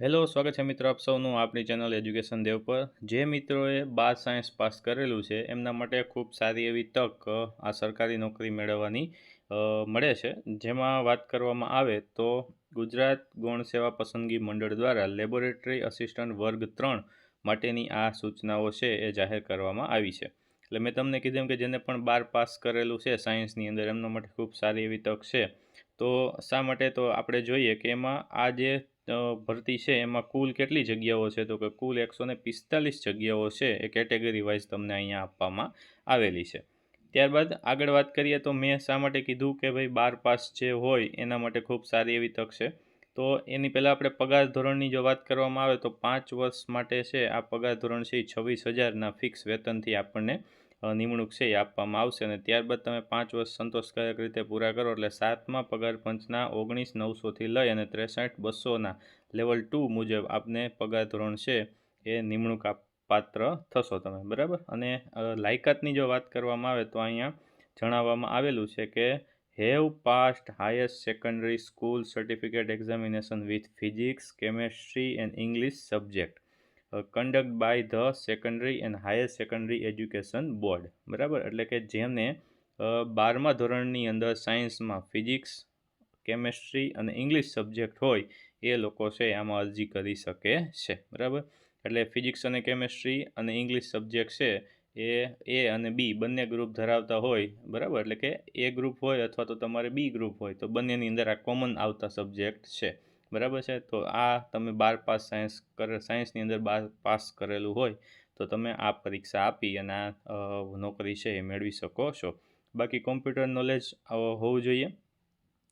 Hello, સ્વાગત છે મિત્રો આપ સૌનું આપણી ચેનલ એજ્યુકેશન દેવ પર. જે મિત્રોએ બાર સાયન્સ પાસ કરેલું છે, એમના માટે ખૂબ સારી એવી તક આ સરકારી નોકરી મેળવવાની મળે છે. જેમાં વાત કરવામાં આવે તો ગુજરાત ગૌણ સેવા પસંદગી મંડળ દ્વારા લેબોરેટરી અસિસ્ટન્ટ વર્ગ ત્રણ માટેની આ સૂચનાઓ છે એ જાહેર કરવામાં આવી છે. એટલે મેં તમને કીધું કે જેને પણ બાર પાસ કરેલું છે સાયન્સની અંદર, એમના માટે ખૂબ સારી એવી તક છે. તો શા માટે તો આપણે જોઈએ કે એમાં આ જે ભરતી છે, એમાં કુલ કેટલી જગ્યાઓ છે? તો કે કુલ એકસો પિસ્તાલીસ જગ્યાઓ છે, એ કેટેગરી વાઇઝ તમને અહીંયા આપવામાં આવેલી છે. ત્યારબાદ આગળ વાત કરીએ તો મેં શા માટે કીધું કે ભાઈ બાર પાસ જે હોય, એના માટે ખૂબ સારી એવી તક છે? તો એની પહેલાં આપણે પગાર ધોરણની જો વાત કરવામાં આવે તો પાંચ વર્ષ માટે છે, આ પગાર ધોરણ છે એ છવ્વીસ હજારના ફિક્સ વેતનથી આપણને નિમણૂક છે એ આપવામાં આવશે અને ત્યારબાદ તમે પાંચ વર્ષ સંતોષકારક રીતે પૂરા કરો એટલે સાતમા પગાર પંચના ઓગણીસ નવસોથી લઈ અને ત્રેસઠ બસોના લેવલ ટુ મુજબ આપને પગાર ધોરણ છે એ નિમણૂક પાત્ર થશો તમે, બરાબર? અને લાયકાતની જો વાત કરવામાં આવે તો અહીંયા જણાવવામાં આવેલું છે કે have passed હાયસ્ટ secondary school certificate examination with physics, chemistry and English subject. Conduct by the secondary and higher secondary education board બરાબર? એટલે કે જેમને બારમા ધોરણની અંદર સાયન્સમાં ફિઝિક્સ કેમેસ્ટ્રી અને ઇંગ્લિશ સબ્જેક્ટ હોય, એ લોકો છે આમાં અરજી કરી શકે છે. બરાબર? એટલે ફિઝિક્સ અને કેમેસ્ટ્રી અને ઇંગ્લિશ સબ્જેક્ટ છે એ એ અને બી બંને ગ્રુપ ધરાવતા હોય. બરાબર? એટલે કે એ ગ્રુપ હોય અથવા તો તમારે બી ગ્રુપ હોય, તો બંનેની અંદર આ કોમન આવતા સબ્જેક્ટ છે. બરાબર છે? તો આ તમે બાર પાસ સાયન્સ કર સાયન્સની અંદર બાર પાસ કરેલું હોય, તો તમે આ પરીક્ષા આપી અને આ નોકરી છે એ મેળવી શકો છો. બાકી કોમ્પ્યુટર નોલેજ હોવું જોઈએ.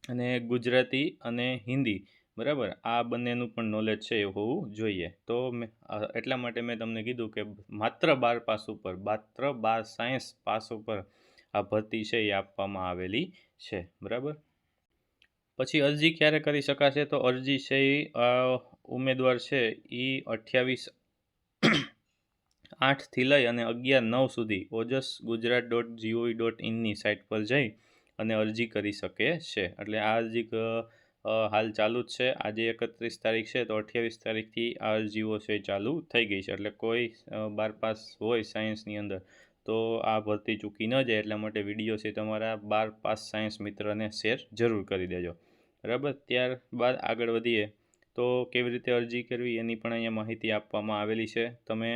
અને ગુજરાતી અને હિન્દી, બરાબર? આ બંનેનું પણ નોલેજ છે એ હોવું જોઈએ. તો મેં એટલા માટે મેં તમને કીધું કે માત્ર બાર પાસ ઉપર, માત્ર બાર સાયન્સ પાસ ઉપર આ ભરતી છે એ આપવામાં આવેલી છે. બરાબર? પછી અરજી ક્યારે કરી શકાશે તો અરજી છે એ ઉમેદવાર છે એ અઠ્યાવીસ આઠથી લઈ અને અગિયાર નવ સુધી Ojas Gujarat dot G O V dot ઇનની site પર જઈ અને અરજી કરી શકે છે. એટલે આ અરજી હાલ ચાલુ જ છે. આજે એકત્રીસ તારીખ છે તો અઠ્યાવીસ તારીખથી આ અરજીઓ છે ચાલુ થઈ ગઈ છે. એટલે કોઈ બાર પાસ હોય સાયન્સની અંદર તો આ ભરતી ચૂકી ન જાય એટલા માટે વીડિયો છે તમારા બાર પાસ સાયન્સ મિત્રને શેર જરૂર કરી દેજો. બરાબર? ત્યારબાદ આગળ વધીએ. તો કેવી રીતે અરજી કરવી એની પણ અહીંયા માહિતી આપવામાં આવેલી છે. તમે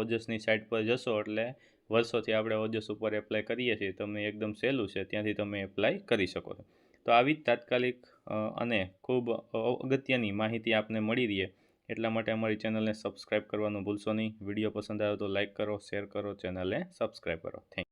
ઓજસની સાઇટ પર જશો એટલે વર્ષોથી આપણે ઓજસ ઉપર એપ્લાય કરીએ છીએ. તમને એકદમ સહેલું છે. ત્યાંથી તમે એપ્લાય કરી શકો છો. તો આવી જ તાત્કાલિક અને ખૂબ અગત્યની માહિતી આપને મળી રહે. એટલા માટે અમારી ચેનલને સબસ્ક્રાઈબ કરવાનું ભૂલશો નહીં. વીડિયો પસંદ આવે તો લાઇક કરો, શેર કરો, ચેનલને સબસ્ક્રાઈબ કરો. થેન્ક